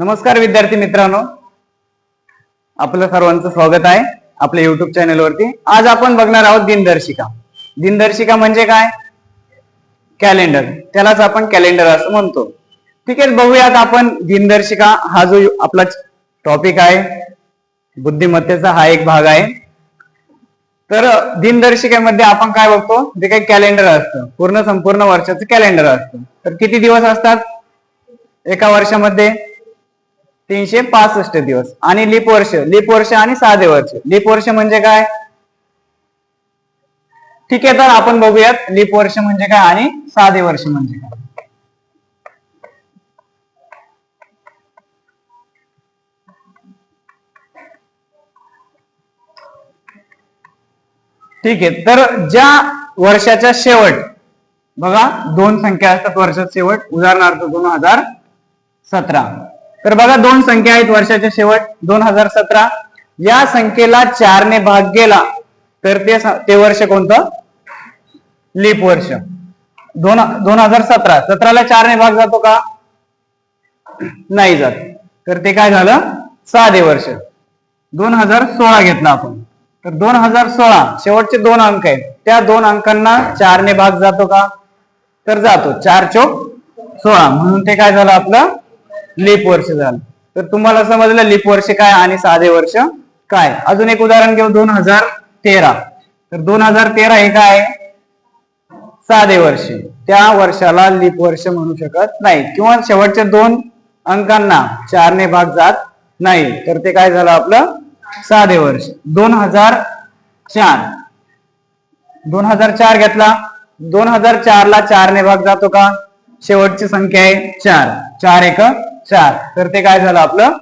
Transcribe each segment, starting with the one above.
नमस्कार विद्यार्थी मित्रांनो. आपलं सर्वांचं स्वागत आहे आपल्या युट्यूब चॅनलवरती आज आपण बघणार आहोत दिनदर्शिका. दिनदर्शिका म्हणजे काय? कॅलेंडर त्यालाच आपण कॅलेंडर असं म्हणतो. ठीक आहे बघूयात आपण दिनदर्शिका. हा जो आपला टॉपिक आहे बुद्धिमत्तेचा हा एक भाग आहे. तर दिनदर्शिकेमध्ये आपण काय बघतो? जे काही कॅलेंडर असतं पूर्ण संपूर्ण वर्षाचं कॅलेंडर असतं. तर किती दिवस असतात? एका वर्षामध्ये तीनशे पासष्ट दिवस. आणि लीप वर्ष. लीप वर्ष आणि साधे वर्ष. लीप वर्ष म्हणजे काय? ठीक आहे तर आपण बघूयात. लीप वर्ष म्हणजे काय आणि साधे वर्ष म्हणजे काय? ठीक आहे तर ज्या वर्षाच्या शेवट बघा दोन संख्या असतात वर्षात शेवट. उदाहरणार्थ दोन हजार सतरा. तर बघा दोन संख्या आहेत वर्षाच्या शेवट. दोन हजार सतरा. या संख्येला चारने भाग गेला तर ते ते वर्ष कोणतं? लीप वर्ष. दोन दोन हजार सतरा. सतराला चारने भाग जातो का? नाही जात. तर ते काय झालं? साधे वर्ष. दोन हजार सोळा घेतला आपण. तर दोन हजार सोळा शेवटचे दोन अंक आहेत. त्या दोन अंकांना चारने भाग जातो का? तर जातो. चार चोक सोळा. म्हणून ते काय झालं आपलं? लीप वर्ष झालं. तर तुम्हाला समजलं लीप वर्ष काय आणि साधे वर्ष काय? अजून एक उदाहरण घेऊ दोन हजार तेरा. तर दोन हजार तेरा हे काय? साधे वर्ष. त्या वर्षाला लीप वर्ष म्हणू शकत नाही. किंवा शेवटच्या दोन अंकांना चारने भाग जात नाही. तर ते काय झालं आपलं? साधे वर्ष. दोन हजार चार. दोन हजार चार घेतला. दोन हजार चारला चारने भाग जातो का? शेवटची संख्या आहे चार. चार एक चार. तर ते काय झालं आपलं?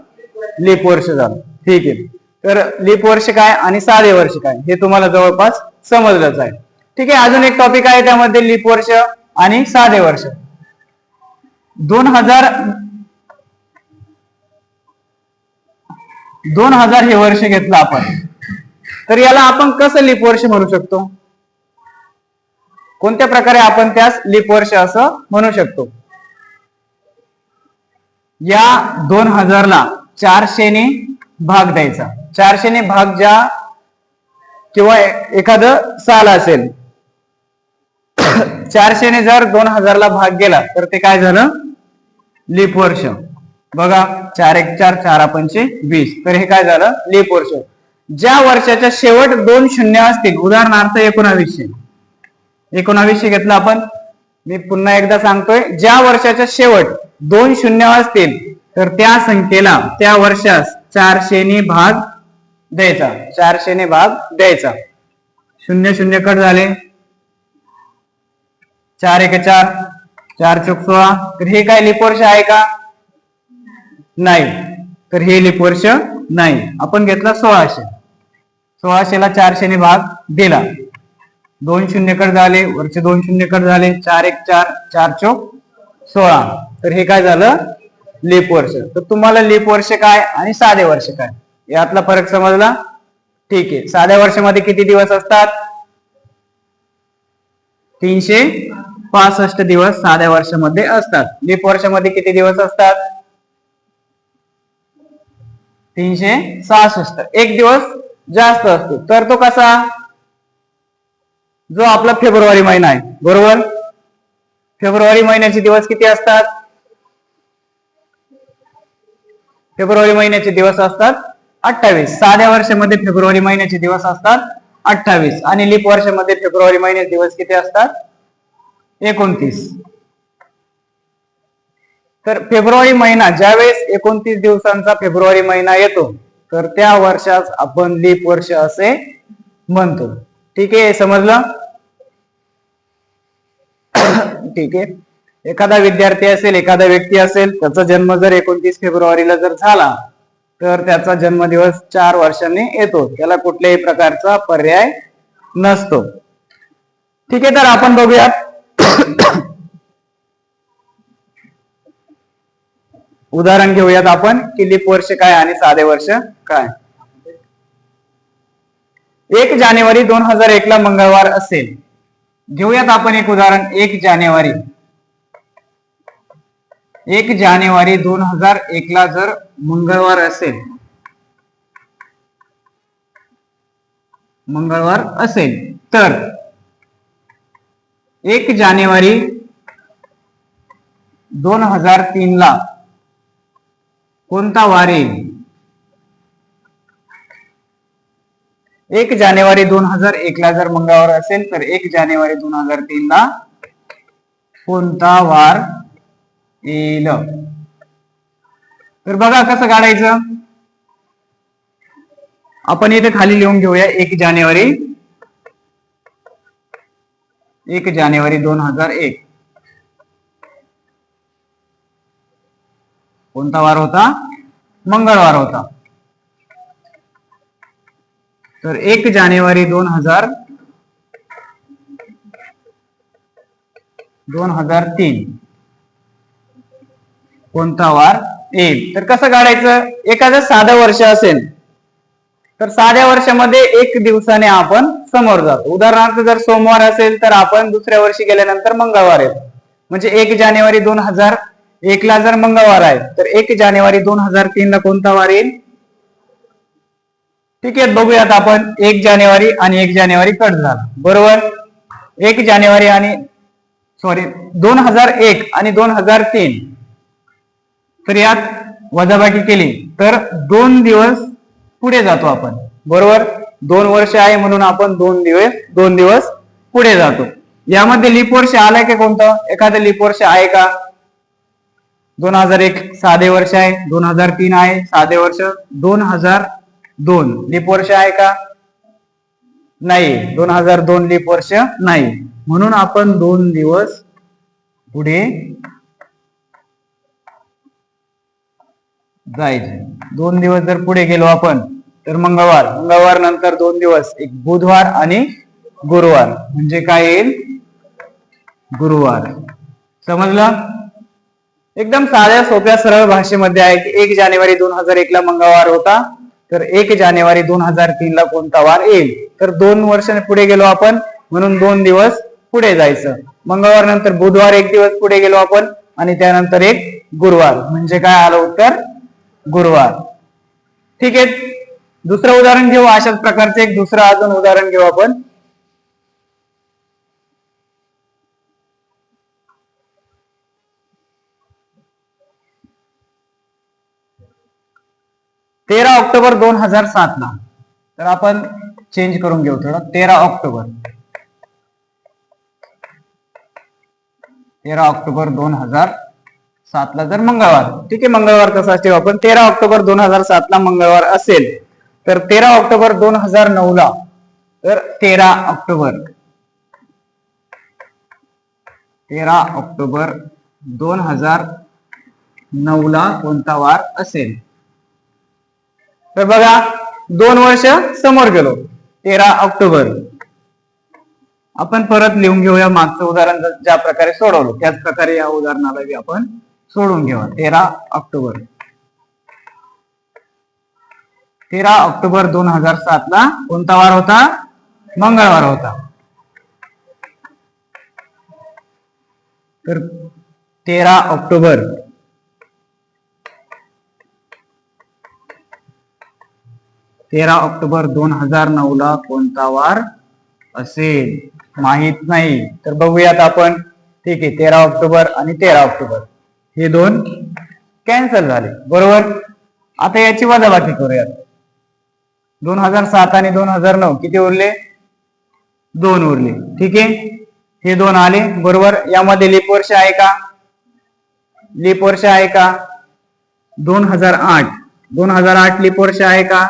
लीप वर्ष झालं. ठीक आहे. तर लीप वर्ष काय आणि साधे वर्ष काय? हे तुम्हाला जवळपास समजलंच आहे. ठीक आहे अजून एक टॉपिक आहे त्यामध्ये लीप वर्ष आणि साधे वर्ष. दोन हजार दोन हजार हे वर्ष घेतलं आपण. तर याला आपण कसं लीप वर्ष म्हणू शकतो? कोणत्या प्रकारे आपण त्यास लीप वर्ष असं म्हणू शकतो? या दोन हजारला चारशेने भाग द्यायचा. चारशेने भाग ज्या किंवा एखाद एखादं साल असेल. चारशेने जर दोन हजारला भाग गेला तर ते काय झालं? लीप वर्ष. बघा चार एक चार चार पंचे वीस. तर हे काय झालं? लीप वर्ष. ज्या वर्षाच्या शेवट दोन शून्य असतील उदाहरणार्थ एकोणावीसशे. एकोणावीसशे घेतलं आपण. मी पुन्हा एकदा सांगतोय ज्या वर्षाच्या शेवट दोन शून्य असतील तर त्या संख्येला त्या वर्षास चारशेने भाग द्यायचा. चारशेने भाग द्यायचा. शून्य शून्य कट झाले. चार एक चार. चार चौक सोळा. तर हे काय लिप वर्ष आहे का? नाही. तर हे लिप वर्ष नाही. आपण घेतला सोळाशे. सोळाशेला चारशेने भाग दिला. दोन शून्य कट झाले. वरचे दोन शून्य कट झाले. चार एक चार. चार चौक सोळा. तर हे काय झालं? लीप वर्ष. तर तुम्हाला लीप वर्ष काय आणि साधे वर्ष काय? यातला फरक समजला? ठीक आहे. साध्या वर्षामध्ये किती दिवस असतात? तीनशे पासष्ट दिवस साध्या वर्षामध्ये असतात. लीप वर्षामध्ये किती दिवस असतात? तीनशे सहासष्ट. एक दिवस जास्त असतो. तर तो कसा? जो आपला फेब्रुवारी महिना आहे. बरोबर? फेब्रुवारी महिन्याचे दिवस किती असतात? फेब्रुवारी महिन्याचे दिवस असतात अठ्ठावीस. साध्या वर्षामध्ये फेब्रुवारी महिन्याचे दिवस असतात अठ्ठावीस. आणि लीप वर्षामध्ये फेब्रुवारी महिन्याचे दिवस किती असतात? एकोणतीस. तर फेब्रुवारी महिना ज्यावेळेस एकोणतीस दिवसांचा फेब्रुवारी महिना येतो तर त्या वर्षास आपण लीप वर्ष असे म्हणतो. ठीक आहे समजलं? ठीक आहे. एखादा विद्यार्थी असेल एखादा व्यक्ती असेल त्याचा जन्म जर एकोणतीस फेब्रुवारीला जर झाला तर त्याचा जन्मदिवस चार वर्षांनी येतो. त्याला कुठल्याही प्रकारचा पर्याय नसतो. ठीक आहे तर आपण बघूयात. उदाहरण घेऊयात आपण की लीप वर्ष काय आणि साधे वर्ष काय. एक जानेवारी दोन हजार एक ला मंगळवार असेल. घेऊयात आपण एक उदाहरण एक जानेवारी. एक जानेवारी दोन हजार एक ला जर मंगळवार असेल मंगळवार असेल तर एक जानेवारी दोन हजार तीन ला कोणता वार येईल? एक जानेवारी दोन हजार एक ला जर मंगळवार असेल तर एक जानेवारी दोन हजार तीन ला कोणता वार येईल? तर बघा कसं काढायचं. आपण इथे खाली लिहून घेऊया एक जानेवारी एक जानेवारी दोन हजार एक. कोणता वार होता? मंगळवार होता. तर एक जानेवारी दोन हजार दोन हजार तीन. कोणता वार येईल? तर कसं काढायचं? एखादं साधं वर्ष असेल तर साध्या वर्षामध्ये एक दिवसाने आपण समोर जातो. उदाहरणार्थ जर सोमवार असेल तर आपण दुसऱ्या वर्षी गेल्यानंतर मंगळवार येतो. म्हणजे एक जानेवारी दोन हजार एक ला जर मंगळवार आहे तर एक जानेवारी दोन हजार तीन ला कोणता वार येईल? ठीक आहे बघूयात आपण. एक जानेवारी आणि एक जानेवारी कट झाला बरोबर? एक जानेवारी आणि सॉरी दोन हजार एक आणि दोन हजार तीन. तर यात वजाबाकी केली तर दोन दिवस पुढे जातो आपण. बरोबर? दोन वर्ष आहे म्हणून आपण दोन दिवस दोन दिवस पुढे जातो. यामध्ये लिप वर्ष आलाय का कोणतं? एखादं लिप वर्ष आहे का? दोन हजार एक साधे वर्ष आहे दोन हजार तीन आहे साधे वर्ष दोन हजार दोन. लिप वर्ष आहे का? नाही. दोन हजार दोन लिप वर्ष नाही. म्हणून आपण दोन दिवस पुढे जायचे. दोन दिवस जर पुढे गेलो आपण तर मंगळवार. मंगळवार नंतर दोन दिवस. एक बुधवार आणि गुरुवार. म्हणजे काय येईल? गुरुवार. समजलं? एकदम साध्या सोप्या सरळ भाषेमध्ये आहे की एक जानेवारी दोन हजार एक ला मंगळवार होता. तर एक जानेवारी दोन हजार तीन ला कोणता वार येईल? तर दोन वर्ष पुढे गेलो आपण म्हणून दोन दिवस पुढे जायचं. मंगळवार नंतर बुधवार एक दिवस पुढे गेलो आपण आणि त्यानंतर एक गुरुवार. म्हणजे काय आलं उत्तर? गुरुवार. ठीक आहे? दुसरं उदाहरण घेऊ अशाच प्रकारचे एक दुसरं अजून उदाहरण घेऊ आपण. तेरा ऑक्टोबर दोन हजार सात ला. तर आपण चेंज करून घेऊ थोडं. तेरा ऑक्टोबर. तेरा ऑक्टोबर दोन हजार सात ला. जर मंगळवार. ठीक आहे मंगळवार कसा ठेवू आपण? तेरा ऑक्टोबर दोन हजार सात ला मंगळवार असेल तर तेरा ऑक्टोबर दोन हजार नऊ ला. तर तेरा ऑक्टोबर. तेरा ऑक्टोबर दोन हजार नऊ ला कोणता वार असेल? तर बघा दोन वर्ष समोर गेलो. तेरा ऑक्टोबर. आपण परत लिहून घेऊया मागचं उदाहरण ज्या प्रकारे सोडवलं. त्याच प्रकारे या उदाहरणाला बी आपण सोडून घेऊया तेरा ऑक्टोबर. तेरा ऑक्टोबर दोन हजार सात ला कोणता वार होता? मंगळवार होता. तर तेरा ऑक्टोबर. तेरा ऑक्टोबर दोन हजार नऊ ला कोणता वार असेल? माहीत नाही. तर बघूयात आपण. ठीक आहे तेरा ऑक्टोबर आणि तेरा ऑक्टोबर. हे दोन कॅन्सल झाले. बरोबर? आता याची वजाबाकी करूयात. दोन हजार सात आणि दोन हजार नऊ किती उरले? दोन उरले. ठीक आहे? हे दोन आले. बरोबर? यामध्ये लिप वर्ष आहे का? लिप वर्ष आहे का? दोन हजार आठ. दोन हजार आठ लिप वर्ष आहे का?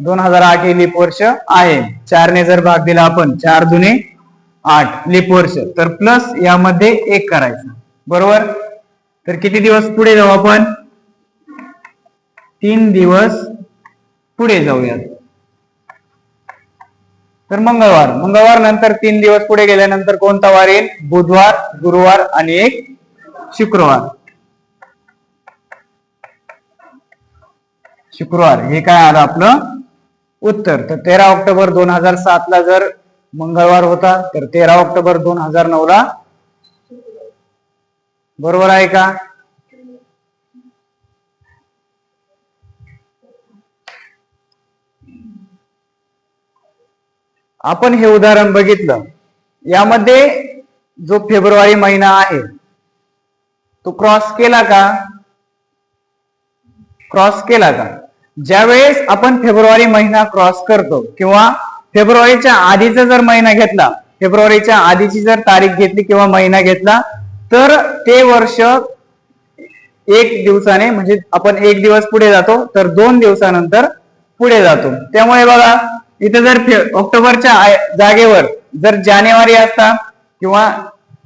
दोन हजार आठ हे लिप वर्ष आहे. चारने जर भाग दिला आपण चार दुने आठ लिप वर्ष. तर प्लस यामध्ये एक करायचं. बरोबर? तर किती दिवस पुढे जाऊ आपण? तीन दिवस पुढे जाऊयात. तर मंगळवार. मंगळवार नंतर तीन दिवस पुढे गेल्यानंतर कोणता वार येईल? बुधवार गुरुवार आणि एक शुक्रवार. शुक्रवार. हे काय आलं आपलं? उत्तर. तर तेरा ऑक्टोबर दोन हजार सात ला जर मंगळवार होता तर तेरा ऑक्टोबर दोन हजार नऊ ला बरोबर आहे का? आपण हे उदाहरण बघितलं. यामध्ये जो फेब्रुवारी महिना आहे तो क्रॉस केला का? क्रॉस केला का? ज्यावेळेस आपण फेब्रुवारी महिना क्रॉस करतो किंवा फेब्रुवारीच्या आधीचा जर महिना घेतला फेब्रुवारीच्या आधीची जर तारीख घेतली किंवा महिना घेतला तर ते वर्ष एक दिवसाने म्हणजे आपण एक दिवस पुढे जातो तर दोन दिवसानंतर पुढे जातो. त्यामुळे बघा इथे जर फे- ऑक्टोबरच्या जागेवर जर जानेवारी असता किंवा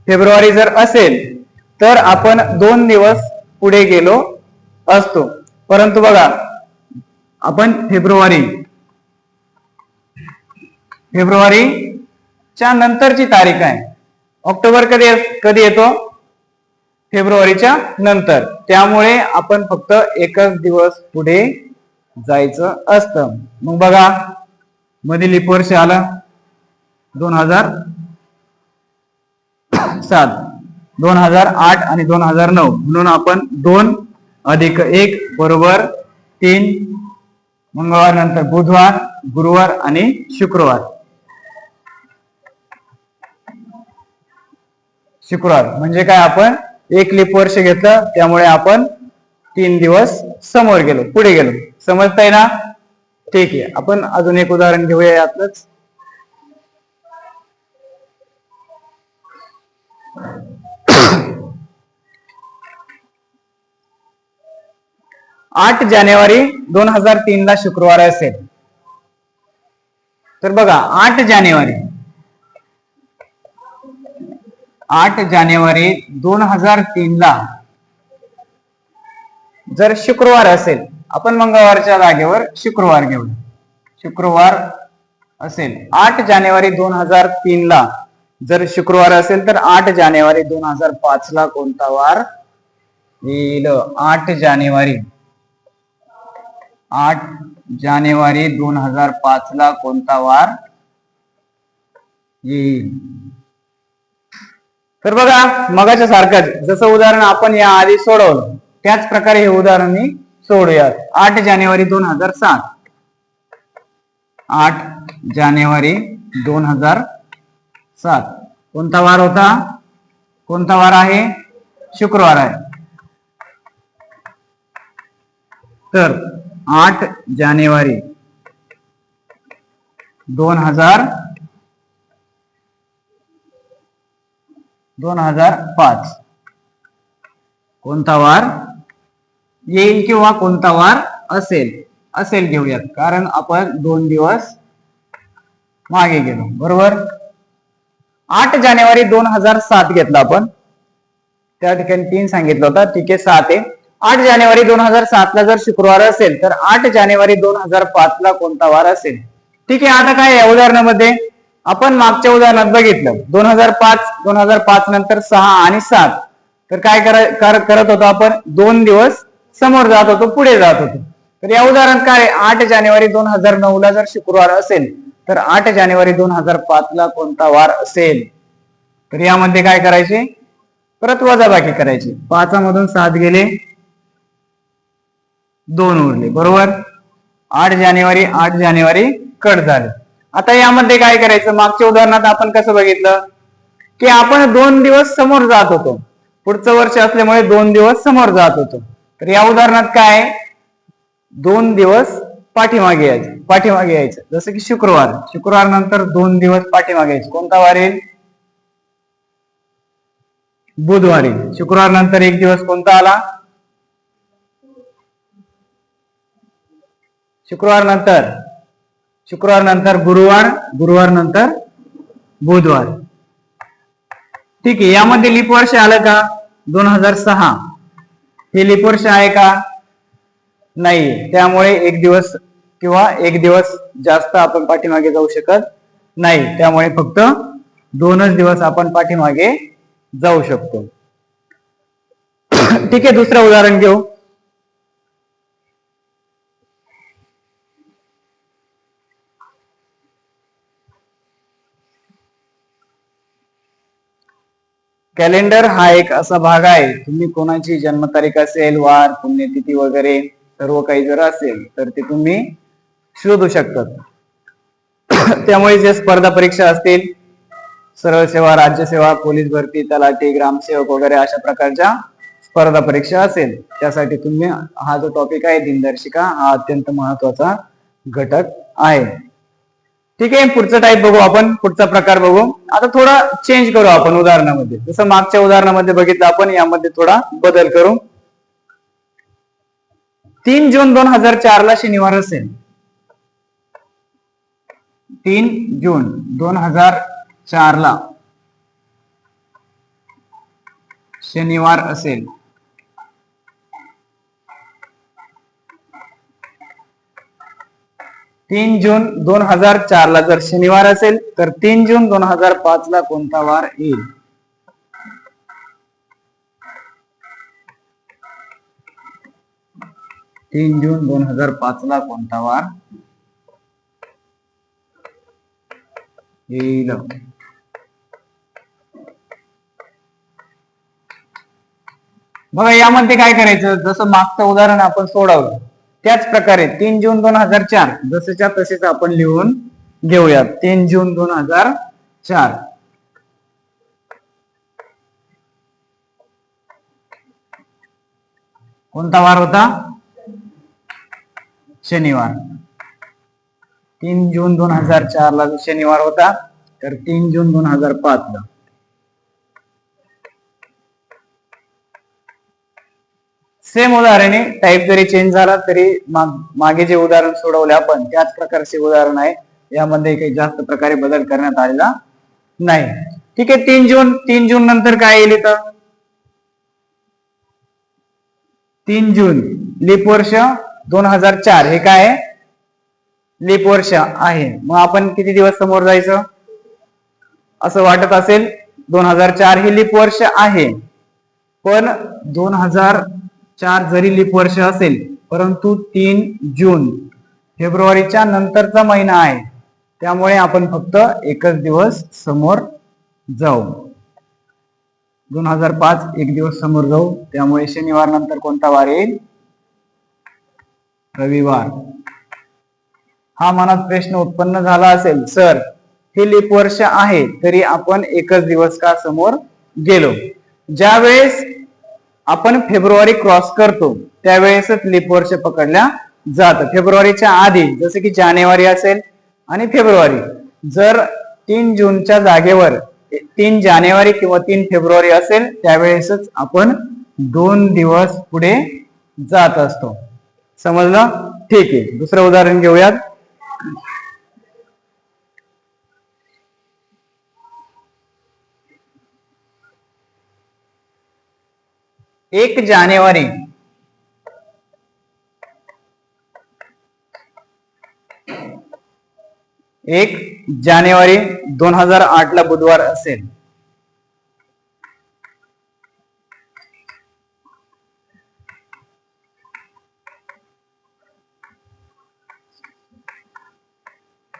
फेब्रुवारी जर असेल तर आपण दोन दिवस पुढे गेलो असतो. परंतु बघा आपण फेब्रुवारी. फेब्रुवारीच्या नंतरची तारीख आहे. ऑक्टोबर कधी कधी येतो? फेब्रुवारीच्या नंतर. त्यामुळे आपण फक्त एकच दिवस पुढे जायचं असतं. मग बघा मधील लिप वर्ष आलं. दोन हजार सात. दोन हजार आठ आणि दोन हजार नऊ. म्हणून आपण दोन अधिक एक बरोबर तीन मंगळवार नंतर बुधवार गुरुवार आणि शुक्रवार. शुक्रवार. म्हणजे काय आपण? एक लिप वर्ष घेतलं त्यामुळे आपण तीन दिवस समोर गेलो पुढे गेलो. समजताय ना? ठीक आहे. आपण अजून एक उदाहरण घेऊया यातलंच. आठ जानेवारी दोन हजार तीन ला शुक्रवार असेल. तर बघा आठ जानेवारी. आठ जानेवारी दोन हजार तीन ला जर शुक्रवार असेल आपण मंगळवारच्या जागेवर शुक्रवार घेऊ. शुक्रवार असेल आठ जानेवारी दोन हजार तीन ला जर शुक्रवार असेल तर आठ जानेवारी दोन हजार पाच ला कोणता वार येईल? आठ जानेवारी. आठ जानेवारी दोन हजार पाच ला कोणता वार येईल? तर बघा मगाच्या सारखंच जसं उदाहरण आपण या आधी सोडवलं त्याच प्रकारे हे उदाहरण मी सोडूयात. आठ जानेवारी दोन हजार सात. आठ जानेवारी दोन हजार सात. कोणता वार होता? कोणता वार आहे? शुक्रवार आहे. तर आठ जानेवारी दोन हजार दोन हजार पाच. कोणता वार? येईल किंवा कोणता वार असेल असेल घेऊयात. कारण आपण दोन दिवस मागे गेलो. बरोबर? आठ जानेवारी दोन हजार सात घेतला आपण. त्या ठिकाणी तीन सांगितलं होतं. ठीक आहे सात आहे. आठ जानेवारी दोन हजार सात ला जर शुक्रवार असेल तर आठ जानेवारी दोन हजार पाच ला कोणता वार असेल? ठीक आहे आता काय या उदाहरणामध्ये? आपण मागच्या उदाहरणात बघितलं. दोन हजार पाच दोन हजार पाच नंतर सहा आणि सात. तर काय कर- करत होतो आपण? दोन दिवस समोर जात होतो पुढे जात होतो. तर या उदाहरणात काय आठ जानेवारी दोन हजार नऊ ला जर शुक्रवार असेल तर आठ जानेवारी दोन हजार पाच ला कोणता वार असेल? तर यामध्ये काय करायचे? परत वजाबाकी करायची. पाचामधून सात गेले. दोन उरले. बरोबर? आठ जानेवारी आठ जानेवारी कट झाले. आता यामध्ये काय करायचं? मागच्या उदाहरणात आपण कसं बघितलं? की आपण दोन दिवस समोर जात होतो. पुढचं वर्ष असल्यामुळे दोन दिवस समोर जात होतो. तर या उदाहरणात काय? दोन दिवस पाठीमागे यायचं. पाठीमागे यायचं. जसं की शुक्रवार. शुक्रवार नंतर दोन दिवस पाठीमागे यायचं. कोणता वार येईल? बुधवारी शुक्रवार नंतर एक दिवस कोणता आला? शुक्रवार नंतर शुक्रवार नंतर गुरुवार गुरुवार नंतर बुधवार. ठीक आहे यामध्ये लिप वर्ष आलं का? दोन हजार सहा. हे लिप वर्ष आहे का? नाही. त्यामुळे एक दिवस किंवा एक दिवस जास्त आपण पाठीमागे जाऊ शकत नाही. त्यामुळे फक्त दोनच दिवस आपण पाठीमागे जाऊ शकतो. ठीक आहे दुसरं उदाहरण घेऊ. कॅलेंडर हा एक असा भाग आहे. तुम्ही कोणाची जन्मतारीख असेल वार पुण्यतिथी वगैरे सर्व काही जर असेल तर ते तुम्ही शोधू शकतात. त्यामुळे जे स्पर्धा परीक्षा असतील सरळ सेवा राज्यसेवा पोलीस भरती तलाठी ग्रामसेवक वगैरे अशा प्रकारच्या स्पर्धा परीक्षा असेल त्यासाठी तुम्ही हा जो टॉपिक आहे दिनदर्शिका हा अत्यंत महत्त्वाचा घटक आहे. ठीक आहे पुढचा टाईप बघू आपण पुढचा प्रकार बघू. आता थोडा चेंज करू आपण उदाहरणामध्ये. जसं मागच्या उदाहरणामध्ये बघितलं आपण यामध्ये थोडा बदल करू. तीन जून दोन हजार चार ला शनिवार असेल. तीन जून दोन हजार चार ला शनिवार असेल. तीन जून दोन हजार चार ला जर शनिवार असेल तर तीन जून दोन हजार पाच ला कोणता वार येईल? तीन जून दोन हजार पाच ला कोणता वार येईल? बघा यामध्ये काय करायचं? जसं मागचं उदाहरण आपण सोडवलं. त्याच प्रकारे तीन जून दोन हजार चार जसंच्या तसेच आपण लिहून घेऊयात. तीन जून दोन हजार चार. कोणता वार होता? शनिवार. तीन जून दोन हजार चार ला शनिवार होता तर तीन जून दोन हजार पाच ला सेम उदाहरण आहे टाईप जरी चेंज झाला तरी मागे जे उदाहरण सोडवले आपण त्याच प्रकारचे उदाहरण आहे. यामध्ये काही जास्त प्रकारे बदल करण्यात आलेला नाही. ठीक आहे तीन जून तीन जून नंतर काय येईल इथं? तीन जून लिप वर्ष दोन हजार चार हे काय लिप वर्ष आहे. मग आपण किती दिवस समोर जायचं? असं वाटत असेल दोन हजार चार हे लिप वर्ष आहे. पण दोन हजार चार जरी लीप वर्ष असेल परंतु तीन जून फेब्रुवारीच्या नंतरचा महिना आहे. त्यामुळे आपण फक्त एकच दिवस समोर जाऊ. दोन हजार पाच एक दिवस समोर जाऊ. त्यामुळे शनिवार नंतर कोणता वार येईल? रविवार. हा मनात प्रश्न उत्पन्न झाला असेल सर हे लीप वर्ष आहे तरी आपण एकच दिवस का समोर गेलो? ज्यावेळेस आपण फेब्रुवारी क्रॉस करतो त्यावेळेसच लीप वर्ष पकडल्या जातं. फेब्रुवारीच्या आधी जसं की जानेवारी असेल आणि फेब्रुवारी जर तीन जूनच्या जागेवर तीन जानेवारी किंवा तीन फेब्रुवारी असेल त्यावेळेसच आपण दोन दिवस पुढे जात असतो. समजलं? ठीक आहे. दुसरं उदाहरण घेऊयात. एक जानेवारी. एक जानेवारी दोन हजार आठ ला बुधवार असेल.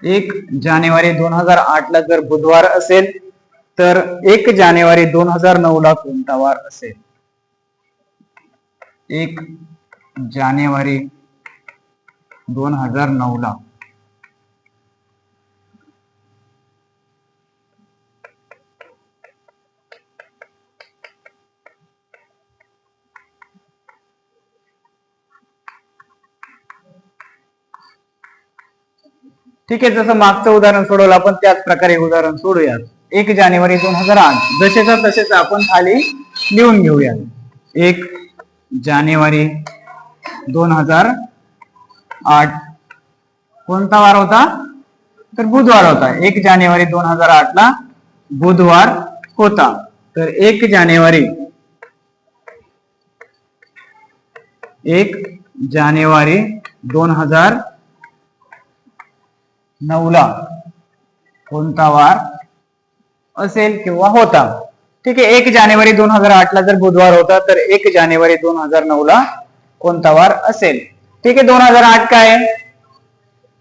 एक जानेवारी दोन हजार आठ ला जर बुधवार असेल तर एक जानेवारी दोन हजार नऊ ला कोणता वार असेल? एक जानेवारी दोन हजार नऊ ला. ठीक आहे जसं मागचं उदाहरण सोडवलं आपण त्याच प्रकारे उदाहरण सोडूयात. एक जानेवारी दोन हजार आठ. जसेचा तसेच आपण खाली लिहून घेऊया एक जानेवारी दोन हजार आठ. कोणता वार होता? तर बुधवार होता. एक जानेवारी दोन हजार आठ ला बुधवार होता. तर एक जानेवारी एक जानेवारी दोन हजार नऊला कोणता वार असेल किंवा होता? ठीक आहे एक जानेवारी दोन हजार आठ ला जर बुधवार होता तर एक जानेवारी दोन हजार नऊ ला कोणता वार असेल? ठीक आहे दोन हजार आठ काय?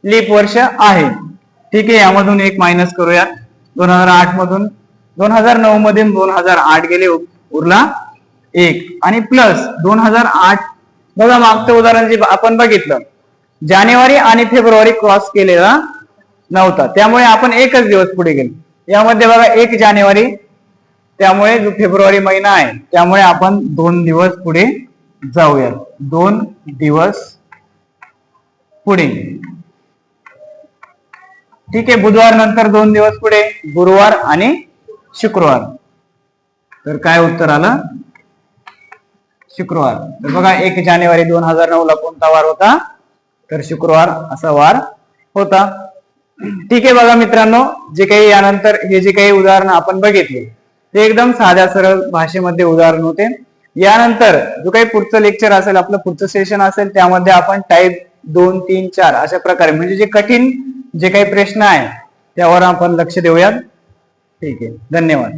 लीप वर्ष आहे. ठीक आहे यामधून एक मायनस करूया. दोन हजार आठ मधून दोन हजार नऊ मधून दोन हजार आठ गेले उरला एक. आणि प्लस दोन हजार आठ बघा मागचं उदाहरण जे आपण बघितलं. जानेवारी आणि फेब्रुवारी क्रॉस केलेला नव्हता. त्यामुळे आपण एकच दिवस पुढे गेलो. यामध्ये बघा एक जानेवारी त्यामुळे जो फेब्रुवारी महिना आहे त्यामुळे आपण दोन दिवस पुढे जाऊयात. दोन दिवस पुढे. ठीक आहे बुधवार नंतर दोन दिवस पुढे गुरुवार आणि शुक्रवार. तर काय उत्तर आलं? शुक्रवार. तर बघा एक जानेवारी दोन हजार नऊ ला कोणता वार होता? तर शुक्रवार असा वार होता. ठीक आहे बघा मित्रांनो जे काही यानंतर हे जे काही उदाहरण आपण बघितले ते एकदम साध्या सरळ भाषेमध्ये उदाहरण होते. यानंतर जो काही पुढचं लेक्चर असेल आपलं पुढचं सेशन असेल त्यामध्ये आपण टाईप दोन तीन चार अशा प्रकारे म्हणजे जे कठीण जे काही प्रश्न आहे त्यावर आपण लक्ष देऊयात. ठीक आहे. धन्यवाद.